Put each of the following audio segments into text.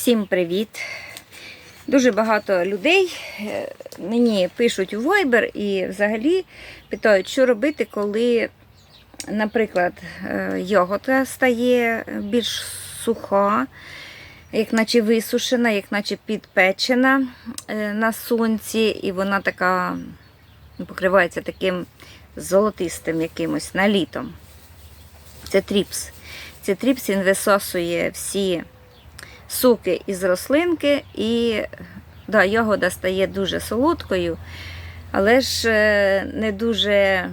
Всім привіт! Дуже багато людей е, мені пишуть у Viber і взагалі питають, що робити, коли, наприклад, е, йогурта стає більш суха, як наче висушена, як наче підпечена е, на сонці, і вона така ну, покривається таким золотистим якимось налітом. Це тріпс. Це тріпс він висосує всі соки із рослинки, і да, ягода стає дуже солодкою, але ж е, не дуже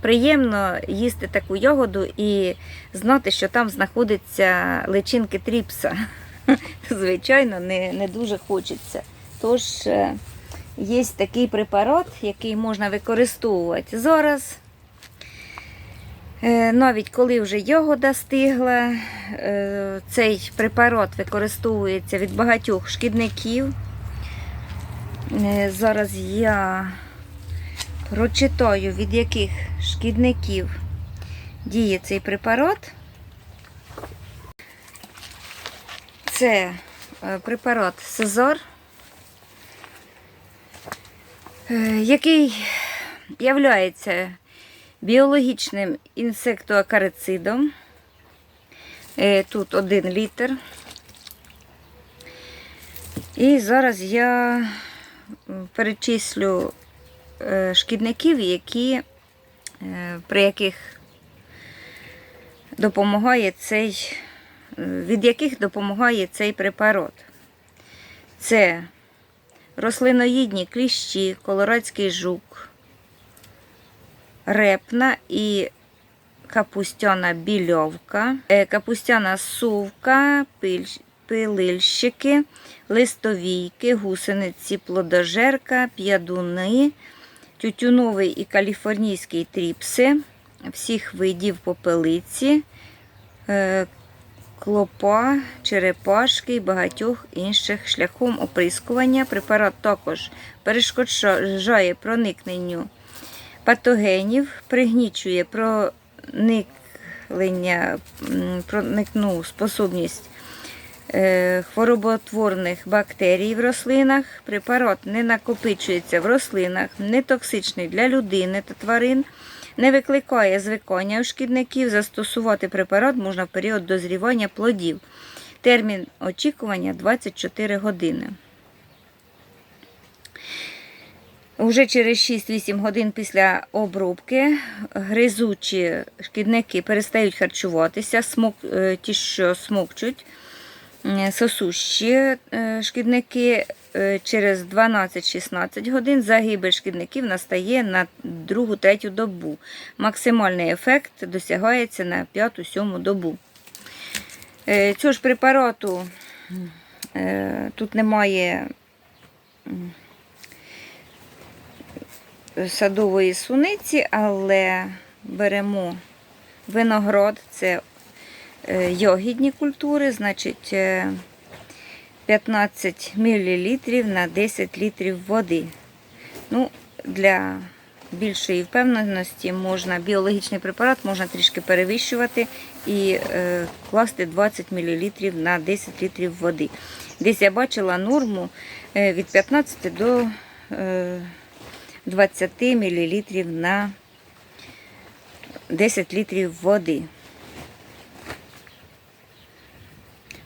приємно їсти таку ягоду і знати, що там знаходяться личинки тріпса. Звичайно, не, не дуже хочеться. Тож е, є такий препарат, який можна використовувати зараз. Е, Навіть коли вже ягода стигла, е, цей препарат використовується від багатьох шкідників. Е, Зараз я прочитаю, від яких шкідників діє цей препарат. Це препарат Сезар, який являється біологічним інсектоакарицидом. Е, Тут один літр. І зараз я перечислю е, шкідників, які, е, при яких допомагає цей, від яких допомагає цей препарат. Це рослиноїдні кліщі, колорадський жук, репна і капустяна більовка, е, капустяна сувка, пилильщики, листовійки, гусениці, плодожерка, п'ядуни, тютюновий і каліфорнійський тріпси, всіх видів попелиці, е, клопа, черепашки і багатьох інших шляхом оприскування. Препарат також перешкоджає проникненню патогенів, пригнічує прониклення, проникну способність е, хвороботворних бактерій в рослинах. Препарат не накопичується в рослинах, не токсичний для людини та тварин, не викликає звикання у шкідників. Застосувати препарат можна в період дозрівання плодів. Термін очікування 24 години. Уже через 6-8 годин після обробки гризучі шкідники перестають харчуватися, смок, е, ті, що смокчуть, сосущі е, шкідники е, через 12-16 годин загибель шкідників настає на другу-третю добу. Максимальний ефект досягається на 5-7 добу. Цього ж препарату тут немає садової суниці, але беремо виноград, це е, йогідні культури, значить е, 15 мл на 10 літрів води. Ну, Для більшої впевненості можна біологічний препарат можна трішки перевищувати і е, класти 20 мл на 10 літрів води. Десь я бачила норму е, від 15 до е, 20 мл на 10 літрів води.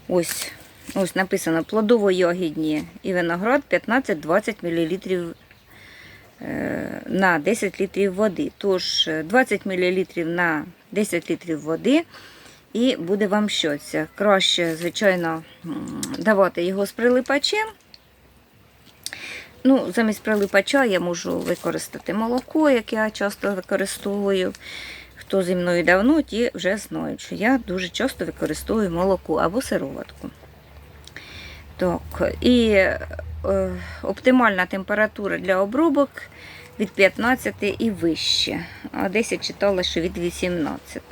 Ось, ось написано плодово-ягідні і виноград 15-20 мл е, на 10 літрів води. Тож е, 20 мл на 10 літрів води. І буде вам щось. Краще, звичайно, давати його з прилипачем. Ну, замість прилипача я можу використати молоко, як я часто використовую. Хто зі мною давно, ті вже знають, що я дуже часто використовую молоко або сироватку. Так, і е, оптимальна температура для обробок від 15 і вище. А 10 читала, що від 18.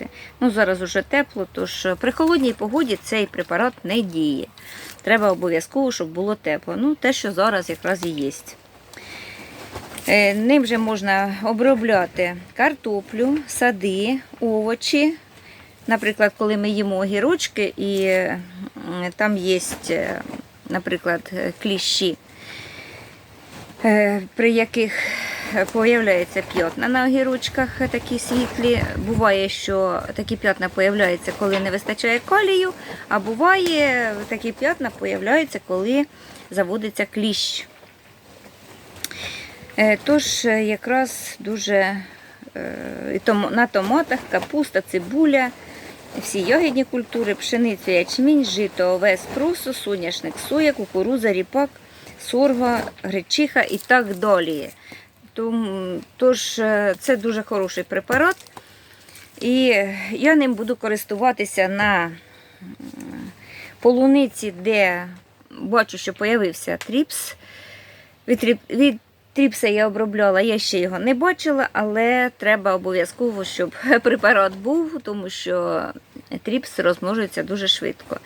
Ну, зараз уже тепло, тож при холодній погоді цей препарат не діє. Треба обов'язково, щоб було тепло. Ну, те, що зараз якраз і є. Е, Ним же можна обробляти картоплю, сади, овочі. Наприклад, коли ми їмо огірочки і там є, наприклад, е, кліщі, е, при яких появляються п'ятна на огірочках такі світлі. Буває, що такі п'ятна появляються, коли не вистачає калію, а буває, такі п'ятна появляються, коли заводиться кліщ. Е, Тож е, якраз дуже е, на томатах капуста, цибуля, всі ягідні культури, пшеницю, ячмінь, жито, овес, прусу, соняшник, соя, кукуруза, ріпак, сорга, гречиха і так далі. Тож е, це дуже хороший препарат. І я ним буду користуватися на полуниці, де бачу, що появився тріпс. Від, від тріпса я обробляла, я ще його не бачила, але треба обов'язково, щоб препарат був, тому що тріпс розмножується дуже швидко.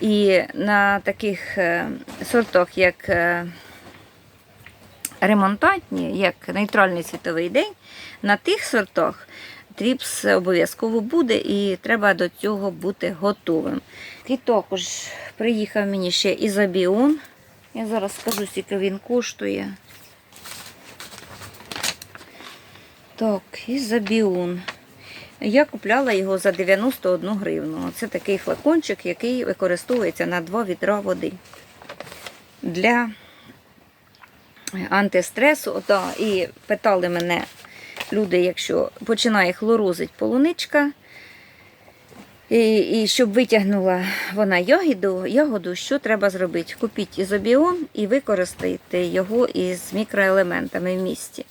І на таких е, сортах, як е, ремонтантні, як нейтральний світовий день, на тих сортах тріпс обов'язково буде і треба до цього бути готовим. І також приїхав мені ще ізобіон. Я зараз скажу, скільки він коштує. Так, ізобіон. Я купляла його за 91 гривну. Це такий флакончик, який використовується на 2 відра води. Для антистресу. Ота, і питали мене люди, якщо починає хлорозить полуничка, і, і щоб витягнула вона ягоду, ягоду, що треба зробити? Купіть ізобіон і використайте його із мікроелементами в місті.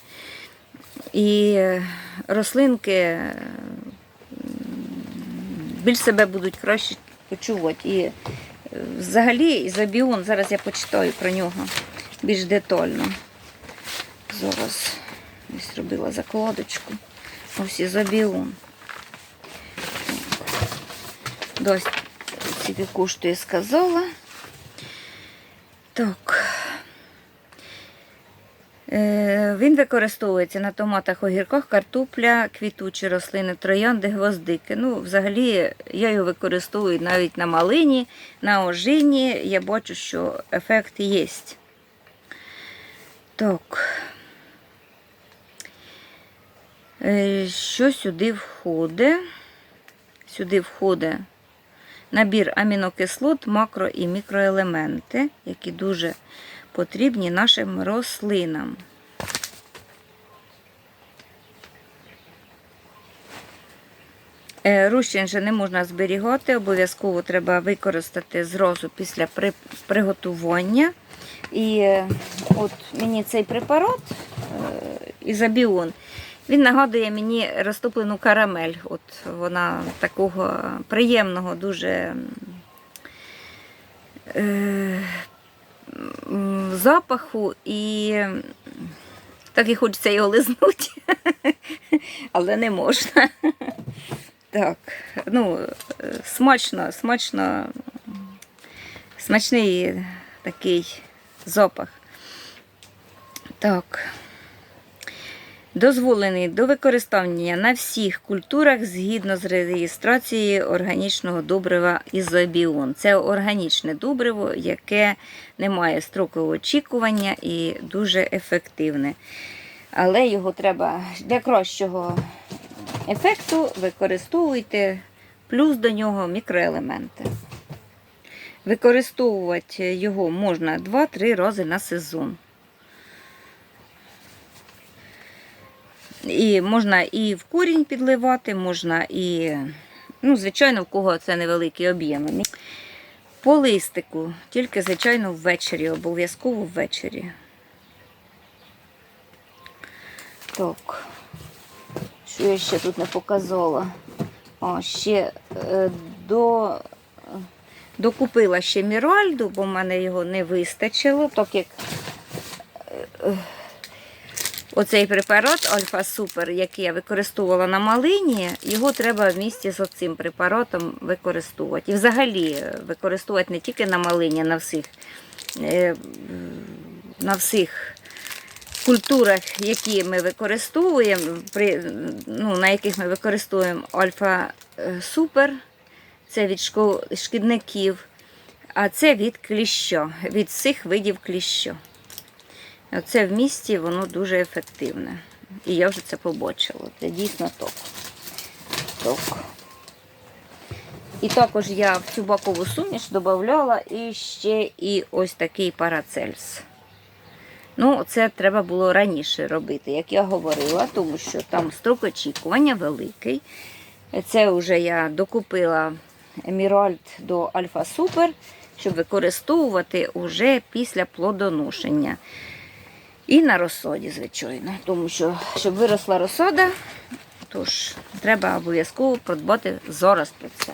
І е, рослинки е, більш себе будуть краще почувати. І е, взагалі ізобіон, зараз я почитаю про нього більш детально. Зараз ось робила закладочку. Ось ізобіон. Дось скільки коштує, сказала. Так. Е, Він використовується на томатах, огірках, картопля, квітучі рослини, троянди, гвоздики. Ну, взагалі, я його використовую навіть на малині, на ожині. Я бачу, що ефект є. Так. Е, Що сюди входить? Сюди входить набір амінокислот, макро і мікроелементи, які дуже потрібні нашим рослинам. Е, Розчин же не можна зберігати, обов'язково треба використати зразу після приготування. І е, от мені цей препарат е, ізобіон, він нагадує мені розтоплену карамель. От вона такого приємного, дуже е, запаху і так і хочеться його лизнути, але не можна. Так, ну, е, смачно, смачно, смачний такий запах. Так. Дозволений до використання на всіх культурах згідно з реєстрацією органічного добрива ізобіон. Це органічне добриво, яке не має строку очікування і дуже ефективне. Але його треба для кращого ефекту використовуйте плюс до нього мікроелементи. Використовувати його можна 2-3 рази на сезон. І можна і в корінь підливати, можна і, ну, звичайно, в кого це невеликі об'єми. По листику, тільки, звичайно, ввечері, обов'язково ввечері. Так, що я ще тут не показала? О, ще е, до, докупила ще Міральду, бо в мене його не вистачило, так як е, е, Оцей препарат Альфа Супер, який я використовувала на малині, його треба в місті з цим препаратом використовувати. І взагалі е, використовувати не тільки на малині, на всіх, на всіх культурах, які ми використовуємо, при, ну, на яких ми використовуємо Альфа Супер, це від шкідників. А це від кліщо, від всіх видів кліщо. Оце в місті воно дуже ефективне. І я вже це побачила. Це дійсно ток. Ток. І також я в цю бакову суміш додавала і ще і ось такий парацельс. Ну, це треба було раніше робити, як я говорила, тому що там строк очікування великий. Це вже я докупила Еміральд до Альфа Супер, щоб використовувати уже після плодоношення. І на розсоді, звичайно. Тому що, щоб виросла розсода, тож треба обов'язково подбати зараз про це.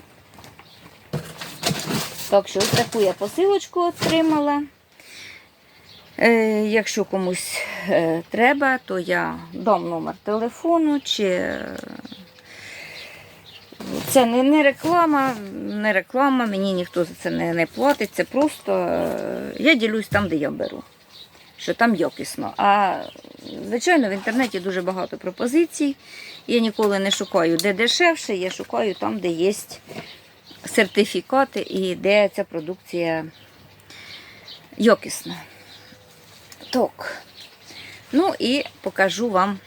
Так що ось таку я посилочку отримала. Е, якщо комусь е, треба, то я дам номер телефону чи. Це не, не реклама, не реклама, мені ніхто за це не, не платить. Це просто е, я ділюсь там, де я беру, що там якісно. А звичайно, в інтернеті дуже багато пропозицій. Я ніколи не шукаю, де дешевше, я шукаю там, де є сертифікати і де ця продукція якісна. Так. Ну і покажу вам.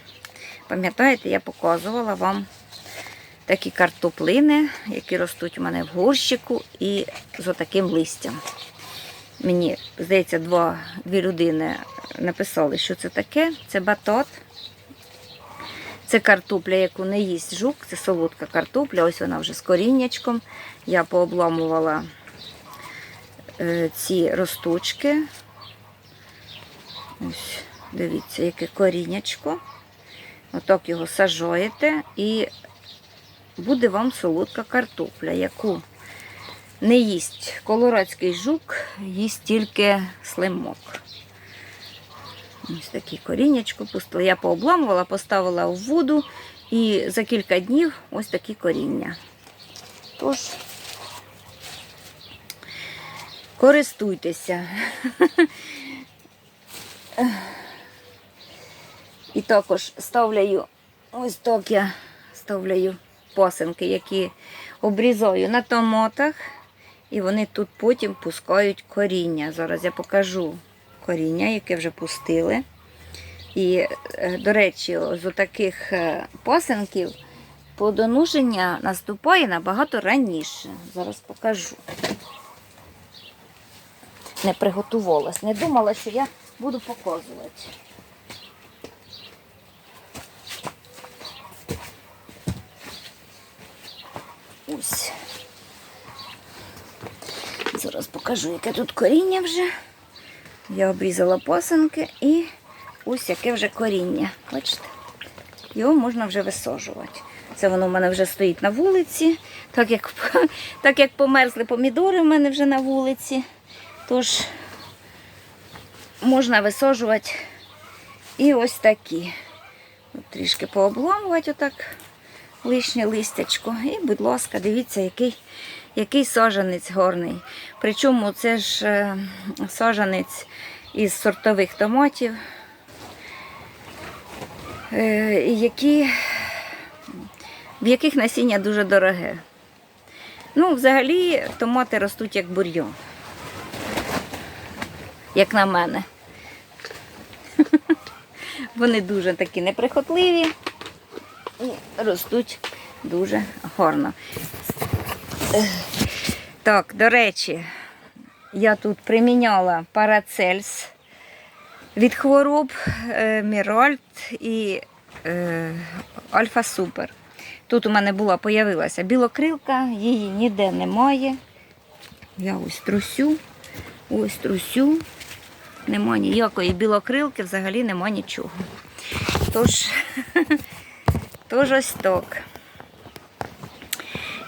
Пам'ятаєте, я показувала вам такі картоплини, які ростуть у мене в горщику і з отаким листям. Мені, здається, два, дві людини написали, що це таке. Це батот. Це картопля, яку не їсть жук, це солодка картопля, ось вона вже з коріннячком. Я пообламувала е, ці росточки. Ось, дивіться, яке коріннячко. Отак його сажаєте і буде вам солодка картопля, яку не їсть колорадський жук, їсть тільки слимок. Ось такі коріннячко пустили. Я пообламувала, поставила в воду і за кілька днів ось такі коріння. Тож, користуйтеся. І також ставляю, ось так я ставляю пасинки, які обрізаю на томатах, і вони тут потім пускають коріння. Зараз я покажу коріння, яке вже пустили. І, е, до речі, з таких пасинків плодоношення наступає набагато раніше. Зараз покажу. Не приготувалась, не думала, що я буду показувати. Ось. Зараз покажу, яке тут коріння вже. Я обрізала пасинки і ось яке вже коріння. Бачите? Його можна вже висаджувати. Це воно в мене вже стоїть на вулиці, так як, так як померзли помідори в мене вже на вулиці. Тож можна висаджувати і ось такі. От трішки пообламувати отак лишнє листячко. І, будь ласка, дивіться, який, який сажанець горний. Причому це ж е, сажанець із сортових томатів, е, які, в яких насіння дуже дороге. Ну, взагалі, томати ростуть як бур'йон, як на мене. Вони дуже такі неприхотливі і ростуть дуже гарно. Так, до речі, я тут приміняла парацельс від хвороб е, Мірольд і е, Альфа Супер. Тут у мене була, появилася білокрилка, її ніде немає. Я ось трусю, ось трусю. Нема ніякої білокрилки, взагалі нема нічого. Тож, тож ось так.